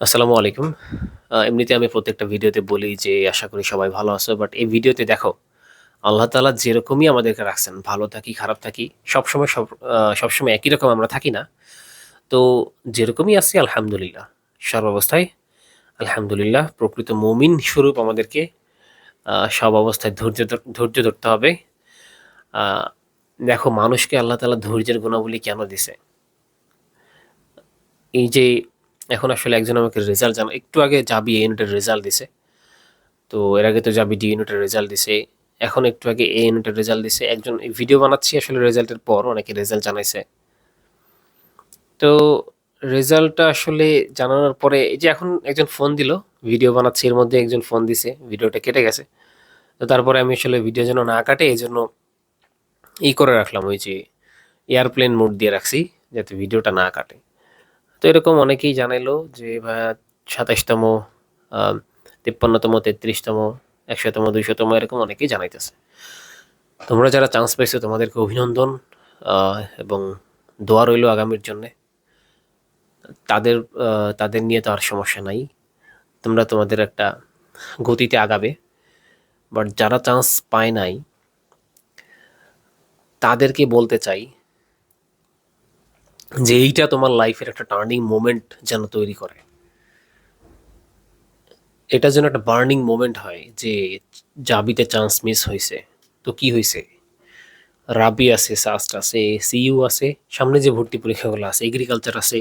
আসসালামু আলাইকুম। এমনিতে আমি প্রত্যেকটা ভিডিওতে বলি যে আশা করি সবাই ভালো আছো। বাট এই ভিডিওতে দেখো আল্লাহ তালা যেরকমই আমাদেরকে রাখছেন, ভালো থাকি, খারাপ থাকি, সবসময় সব সবসময় একই রকম আমরা থাকি না। তো যেরকমই আছি আলহামদুলিল্লাহ। সর্বাবস্থায় আলহামদুলিল্লাহ প্রকৃত মুমিন স্বরূপ আমাদেরকে সব অবস্থায় ধৈর্য ধর ধৈর্য ধরতে হবে। দেখো মানুষকে আল্লাহ তাআলা ধৈর্যের গুণাবলী কেন দিছে? এই যে এখন আসলে একজন আমাকে রেজাল্ট জানা একটু আগে জাবি এ ইউনিটের রেজাল্ট দিছে। তো এর আগে তো জাবি ডি ইউনিটের রেজাল্ট দিছে। এখন একটু আগে এ ইউনিটের রেজাল্ট দিছে। একজন ভিডিও বানাচ্ছি আসলে রেজাল্টের পর অনেকে রেজাল্ট জানাইছে। তো রেজাল্টটা আসলে জানানোর পরে এই যে এখন একজন ফোন দিল, ভিডিও বানাচ্ছি এর মধ্যে একজন ফোন দিছে, ভিডিওটা কেটে গেছে। তো তারপরে আমি আসলে ভিডিও যেন না কাটে এই জন্য ই করে রাখলাম ওই যে এয়ারপ্লেন মোড দিয়ে রাখছি যাতে ভিডিওটা না কাটে। তো এরকম অনেকেই জানাইলো যে ভাইয়া ২৭ তম, আ ৫৩ তম, ৩৩ তম, ১০০ তম, ২০০ তম এরকম অনেকেই জানাইতেছে। তোমরা যারা চান্স পাইছো তোমাদেরকে অভিনন্দন এবং দোয়া রইল আগামীর জন্যে। তাদের তাদের নিয়ে তো আর সমস্যা নাই। তোমরা তোমাদের একটা গতিতে আগাবে। বাট যারা চান্স পায় নাই তাদেরকে বলতে চাই যে এইটা তোমার লাইফের একটা টার্নিং মোমেন্ট যেন তৈরি করে। এটা যেন একটা বার্নিং মোমেন্ট হয় যে জাবিতে চান্স মিস হয়েছে তো কি হয়েছে রাবি আছে, সাস্ট আছে, সিইউ আছে, সামনে যে ভর্তি পরীক্ষাগুলো আছে, এগ্রিকালচার আছে।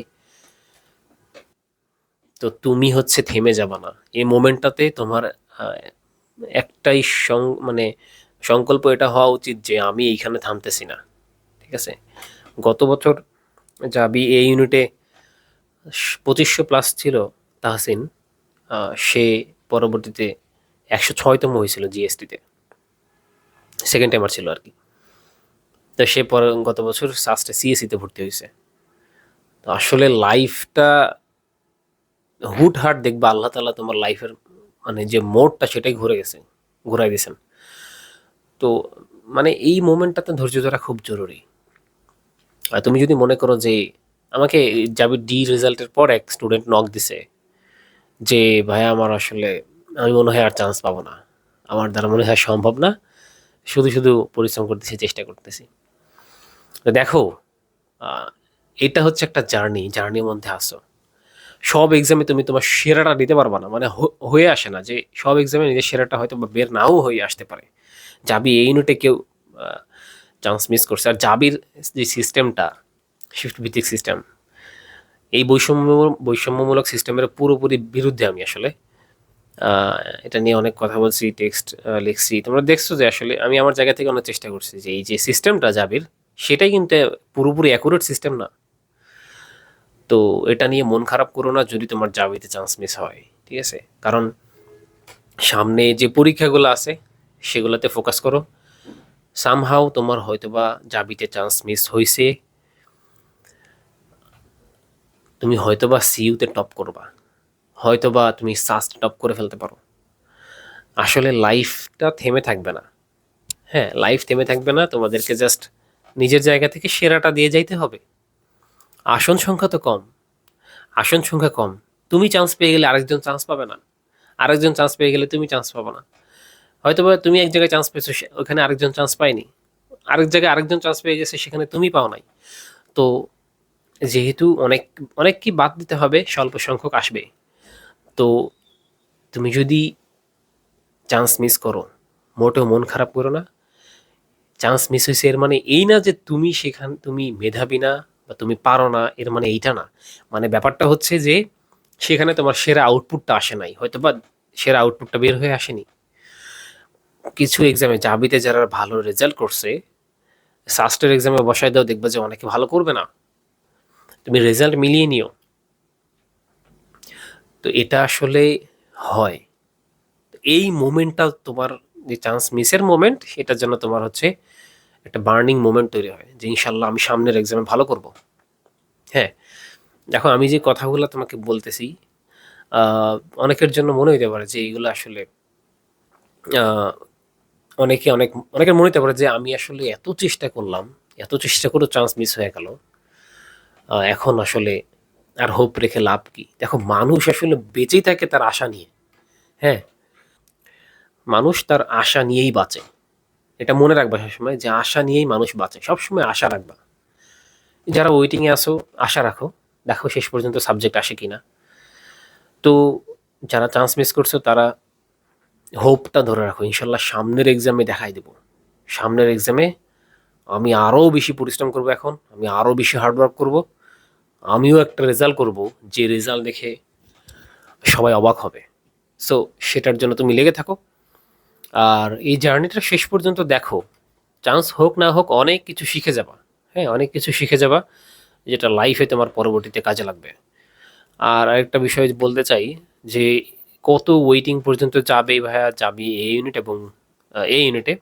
তো তুমি হচ্ছে থেমে যাবা না। এই মোমেন্টটাতে তোমার একটাই সং মানে সংকল্প এটা হওয়া উচিত যে আমি এইখানে থামতেছি না। ঠিক আছে? গত বছর জাবি এ ইউনিটে পঁচিশশো প্লাস ছিল তাহসিন। সে পরবর্তীতে একশো ছয়তম হয়েছিল জিএসটিতে। সেকেন্ড টাইমার ছিল আর কি তো সে পরে গত বছর সাস্টে সিএসইতে ভর্তি হয়েছে তো আসলে লাইফটা হুটহাট দেখবা আল্লাহ তালা তোমার লাইফের মানে যে মোড়টা সেটাই ঘুরে গেছে, ঘুরাই দিছেন। তো মানে এই মোমেন্টটাতে ধৈর্য ধরা খুব জরুরি। আর তুমি যদি মনে করো যে আমাকে জাবির ডি রেজাল্টের পর এক স্টুডেন্ট নক দিছে যে ভাইয়া আমার আসলে আমি মনে হয় আর চান্স পাবো না। আমার দ্বারা মনে হয় সম্ভব না। শুধু, শুধু পরিশ্রম করতেছি, চেষ্টা করতেছি। তো দেখো এটা হচ্ছে একটা জার্নি, জার্নির মধ্যে আসো সব এক্সামে তুমি তোমার সেরাটা দিতে পারবা না। মানে হয়ে আসে না যে সব এক্সামে নিজের সেরাটা হয়তোবা বের নাও হয়ে আসতে পারে। যাবি এই ইউনিটে কেউ চান্স মিস করছে। আর জাবির যে সিস্টেমটা শিফট ভিত্তিক সিস্টেম। এই বৈষম্য বৈষম্যমূলক সিস্টেমের পুরোপুরি বিরুদ্ধে আমি আসলে। এটা নিয়ে অনেক কথা বলছি, টেক্সট লিখছি। তোমরা দেখছ যে আসলে আমি আমার জায়গা থেকে অনেক চেষ্টা করছি যে এই যে সিস্টেমটা জাবির সেটাই কিন্তু পুরোপুরি অ্যাকুরেট সিস্টেম না। তো এটা নিয়ে মন খারাপ করো না যদি তোমার জাবিতে চান্স মিস হয়। ঠিক আছে? কারণ সামনে যে পরীক্ষাগুলো আছে সেগুলোতে ফোকাস করো। সামহাউ তোমার হয়তোবা জাবিতে চান্স মিস হইছে। তুমি হয়তোবা সিইউতে টপ করবা। হয়তোবা তুমি সাস্ট টপ করে ফেলতে পারো। আসলে লাইফটা থেমে থাকবে না। হ্যাঁ, লাইফ থেমে থাকবে না। তোমাদেরকে জাস্ট নিজের জায়গা থেকে সেরাটা দিয়ে যাইতে হবে। আসন সংখ্যা তো কম। আসন সংখ্যা কম। তুমি চান্স পেয়ে গেলে আরেকজন চান্স পাবে না। আরেকজন চান্স পেয়ে গেলে তুমি চান্স পাবা না। হয়তোবা তুমি এক জায়গায় চান্স পেয়েছ ওখানে আরেকজন চান্স পায়নি। আরেক জায়গায় আরেকজন চান্স পেয়ে গেছে সেখানে তুমি পাও নাই। তো যেহেতু অনেক অনেককে বাদ দিতে হবে, স্বল্প সংখ্যক আসবে। তো তুমি যদি চান্স মিস করো, মোটেও মন খারাপ করো না। চান্স মিস হয়েছে এর মানে এই না যে তুমি সেখান তুমি মেধাবী না বা তুমি পারো না এর মানে এইটা না। মানে ব্যাপারটা হচ্ছে যে সেখানে তোমার সেরা আউটপুটটা আসে নাই। হয়তো বা সেরা আউটপুটটা বের হয়ে আসেনি। কিছু এক্সামে জাবিতে যারা ভালো রেজাল্ট করছে, সাস্টের এক্সামে বসায় দাও দেখবে যে অনেকে ভালো করবে না। তুমি রেজাল্ট মিলিয়ে নিও। তো এটা আসলে হয়। এই মোমেন্টটা তোমার যে চান্স মিসের মোমেন্ট সেটা জন্য তোমার হচ্ছে একটা বার্নিং মোমেন্ট তৈরি হয়। যে ইনশাল্লাহ আমি সামনের এক্সামে ভালো করব। হ্যাঁ, দেখো আমি যে কথাগুলো তোমাকে বলতেছি অনেকের জন্য মনে হইতে পারে যে এগুলো আসলে অনেকে অনেক অনেকের মনে হইতে পারে যে আমি আসলে এত চেষ্টা করলাম, এত চেষ্টা করেও চান্স মিস হয়ে গেল। এখন আসলে আর হোপ রেখে লাভ কি? দেখো মানুষ আসলে বেঁচেই থাকে তার আশা নিয়ে হ্যাঁ? মানুষ তার আশা নিয়েই বাঁচে। এটা মনে রাখবা সবসময় যে আশা নিয়েই মানুষ বাঁচে সবসময় আশা রাখবা। যারা ওয়েটিংয়ে আসো আশা রাখো দেখো শেষ পর্যন্ত সাবজেক্ট আসে কিনা। তো যারা চান্স মিস করছ তারা হোপটা ধরে রাখো, ইনশাল্লাহ সামনের এক্সামে দেখাই দেবো। সামনের এক্সামে আমি আরও বেশি পরিশ্রম করব এখন, আমি আরও বেশি হার্ডওয়ার্ক করব, আমিও একটা রেজাল্ট করব, যে রেজাল্ট দেখে সবাই অবাক হবে। সো সেটার জন্য তুমি লেগে থাকো। আর এই জার্নিটা শেষ পর্যন্ত দেখো। চান্স হোক না হোক, অনেক কিছু শিখে যাবা। হ্যাঁ অনেক কিছু শিখে যাবা, যেটা লাইফে তোমার পরবর্তীতে কাজে লাগবে। আর আরেকটা বিষয় বলতে চাই যে কত ওয়েটিং পর্যন্ত যাবে ভাইয়া? যাবি এই ইউনিট এবং এই ইউনিটে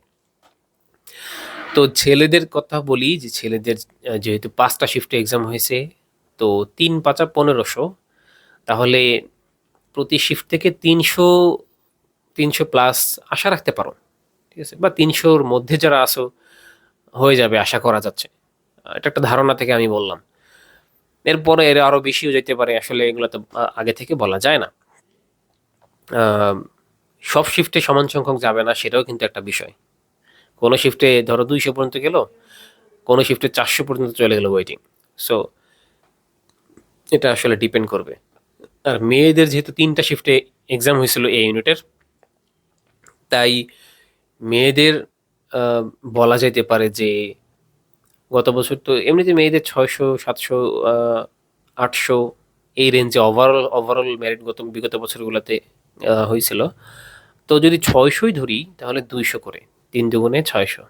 তো ছেলেদের কথা বলি যে ছেলেদের যেহেতু পাঁচটা শিফটে এক্সাম হয়েছে, তো তিন পাঁচা পনেরোশো। তাহলে প্রতি শিফট থেকে তিনশো তিনশো প্লাস আশা রাখতে পারো, ঠিক আছে? বা তিনশোর মধ্যে যারা আসো হয়ে যাবে, আশা করা যাচ্ছে। এটা একটা ধারণা থেকে আমি বললাম। এরপরে এর আরও বেশিও যেতে পারে, আসলে এগুলো তো আগে থেকে বলা যায় না। সব শিফটে সমান সংখ্যক যাবে না, সেটাও কিন্তু একটা বিষয়। কোনো শিফটে ধরো দুইশো পর্যন্ত গেল, কোনো শিফটে চারশো পর্যন্ত চলে গেলো ওয়েটিং সো এটা আসলে ডিপেন্ড করবে। আর মেয়েদের যেহেতু তিনটা শিফটে এক্সাম হয়েছিল এই ইউনিটের তাই মেয়েদের বলা যেতে পারে যে গত বছর তো এমনিতে মেয়েদের ছয়শো, সাতশো আটশো, এই রেঞ্জে ওভারঅল ওভারঅল মেরিট গত, বিগত বছরগুলোতে হয়েছিল। তো যদি ছয়শোই ধরি, তাহলে দুইশো করে। তিন দুগুণে ছয়শো।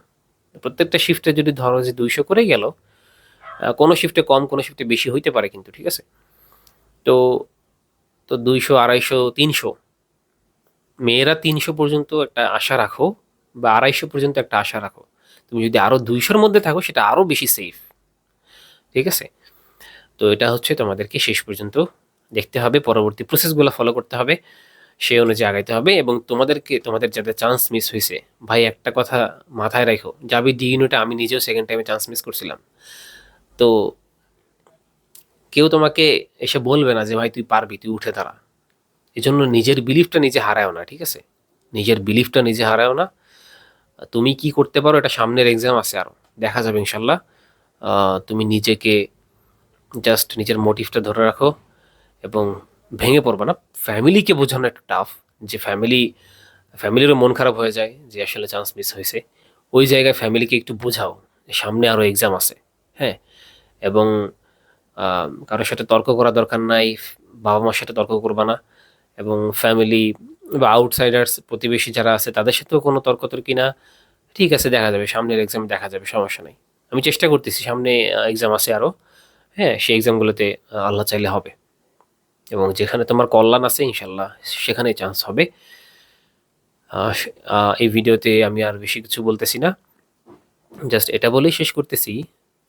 প্রত্যেকটা শিফটে যদি ধরো যে দুইশো করে গেল কোনো শিফটে কম, কোনো শিফটে বেশি হইতে পারে কিন্তু, ঠিক আছে? তো তো দুইশো, আড়াইশো, তিনশো। মেয়েরা তিনশো পর্যন্ত একটা আশা রাখো বা আড়াইশো পর্যন্ত একটা আশা রাখো। তুমি যদি আরও দুইশোর মধ্যে থাকো, সেটা আরও বেশি সেফ ঠিক আছে? তো এটা হচ্ছে তোমাদেরকে শেষ পর্যন্ত দেখতে হবে। পরবর্তী প্রসেসগুলো ফলো করতে হবে। সেই অনুযায়ী আগাইতে হবে এবং তোমাদেরকে, তোমাদের যাতে চান্স মিস হয়েছে ভাই, একটা কথা মাথায় রাখো যাবি ডি ইউনিটে আমি নিজেও সেকেন্ড টাইমে চান্স মিস করছিলাম। তো কেউ তোমাকে এসে বলবে না যে, ভাই, তুই পারবি, তুই উঠে দাঁড়া। এই জন্য নিজের বিলিফটা নিজে হারায়ও না, ঠিক আছে? নিজের বিলিফটা নিজে হারায়ও না। তুমি কি করতে পারো, এটা সামনের এক্সাম আছে আরও দেখা যাবে ইনশাল্লাহ। তুমি নিজেকে জাস্ট নিজের মোটিভটা ধরে রাখো এবং ভেঙে পড়বে না। ফ্যামিলিকে বোঝানো একটু টাফ যে ফ্যামিলি ফ্যামিলিরও মন খারাপ হয়ে যায়, যে আসলে চান্স মিস হয়েছে। ওই জায়গায় ফ্যামিলিকে একটু বোঝাও সামনে আরও এক্সাম আছে হ্যাঁ? এবং কারোর সাথে তর্ক করা দরকার নাই বাবা মার সাথে তর্ক করবা না, এবং ফ্যামিলি বা আউটসাইডার্স প্রতিবেশী যারা আছে, তাদের সাথেও কোনো তর্ক তর্কি না ঠিক আছে, দেখা যাবে, সামনের এক্সাম দেখা যাবে, সমস্যা নেই। আমি চেষ্টা করতেছি, সামনে এক্সাম আছে আরও হ্যাঁ সেই এক্সামগুলোতে আল্লাহ চাইলে হবে। এবং যেখানে তোমার কল্যাণ আছে ইনশাল্লাহ সেখানেই চান্স হবে। এই ভিডিওতে আমি আর বেশি কিছু বলতেছি না। জাস্ট এটা বলেই শেষ করতেছি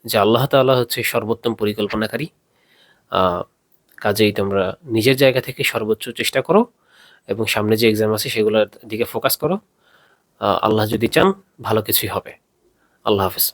যে আল্লাহ তাআলা হচ্ছে সর্বোত্তম পরিকল্পনাকারী। কাজেই তোমরা নিজের জায়গা থেকে সর্বোচ্চ চেষ্টা করো এবং সামনে যে এক্সাম আছে সেগুলোর দিকে ফোকাস করো। আল্লাহ যদি চান, ভালো কিছুই হবে। আল্লাহ হাফেজ।